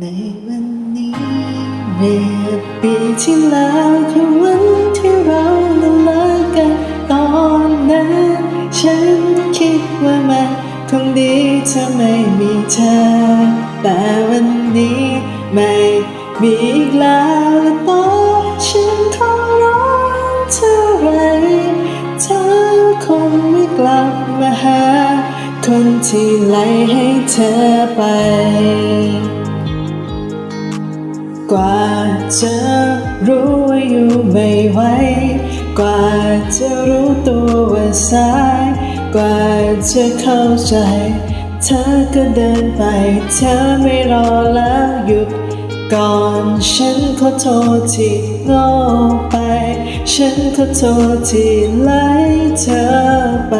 ในวันนี้เมื่อปีที่แล้วคือวันที่เราเลิกกันตอนนั้นฉันคิดว่ามันคงดีถ้าไม่มีเธอ แต่วันนี้ไม่มีอีกแล้วต่อฉันขอร้องเท่าไรเธอคงไม่กลับมาหา คนที่ไล่ให้เธอไป กว่าจะรู้ว่าอยู่ไม่ไหว กว่าจะรู้ตัวว่าสาย กว่าจะเข้าใจ เธอก็เดินไป เธอไม่รอแล้วหยุด ก่อนฉันขอโทษที่โง่ไป ฉันขอโทษที่ไล่เธอไป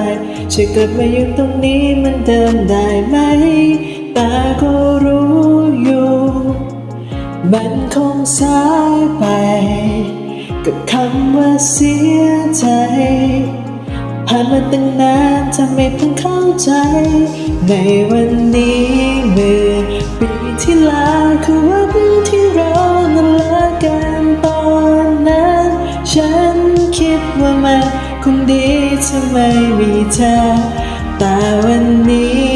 ช่วยกลับมาอยู่ตรงนี้มือนเดิมได้ไหม มันคงสายไป กับคำว่าเสียใจ ผ่านมาตั้งนานทำไมเพิ่งเข้าใจ ในวันนี้เมื่อปีที่แล้วคือวันที่เรานั้นลิกกันตอนนั้น ฉันคิดว่ามันคงดีถ้าไมมีเธอแต่วันนี้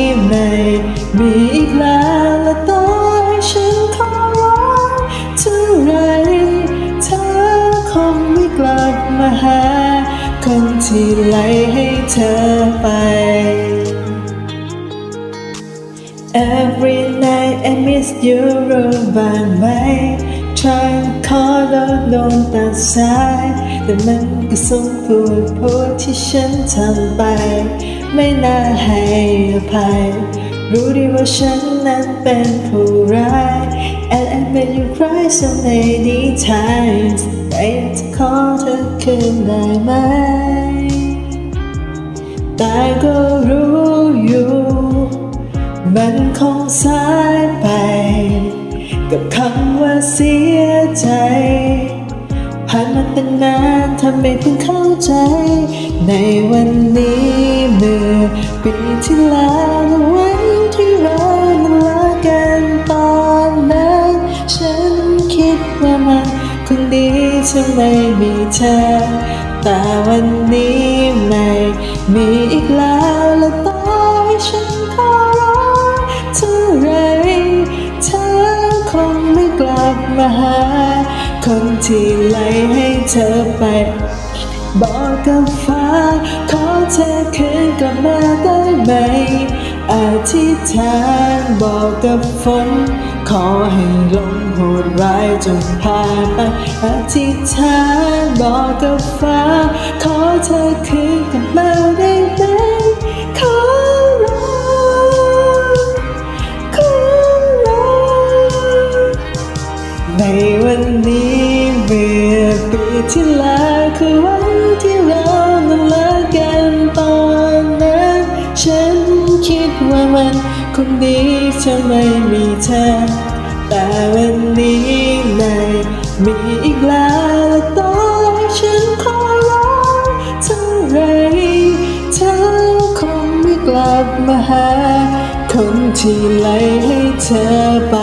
คงไม่กลับมาหา คนที่ไล่ให้เธอไป Every night I miss you รู้บ้างไหม Try call แล้วโดนตัดสาย แต่มันก็สมควรพูดที่ฉันทำไป ไม่น่าให้อภัย รู้ดีว่าฉันนั้นเป็นผู้ร้าย And I made you cry so many times จะขอเธอคืนได้ไหม แต่ก็รู้อยู่ มันคงสายไป กับคำว่าเสียใจผ่านมาตั้งนานทำไมเพิ่งเข้าใจ ในวันนี้เมื่อปีที่แล้ว ดีถ้าไม่มีเธอ แต่วันนี้ไม่มีอีกแล้วและต่อให้ฉันขอร้องเท่าไรเธอคงไม่กลับมาหา คนที่ไล่ให้เธอไป บอกกับฟ้า ขอเธอคืนกลับมาได้ไหม อธิษฐานบอกกับฝน ขอให้ลมโหดร้ายจงพาไปอธิษฐานบอกกับฟ้า ขอเธอคืนกลับมาได้ไหมขอร้องขอร้องในวันนี้เมื่อปีที่แล้วคือวันที่เรานั้นเลิกกันตอนนั้น ฉันคิดว่ามัน คนดีฉันไม่มีเธอ แต่วันนี้ไม่มีอีกแล้วต่อให้ฉันขอร้องเท่าไรเธอคงไม่กลับมาหาคนที่ไล่ให้เธอไป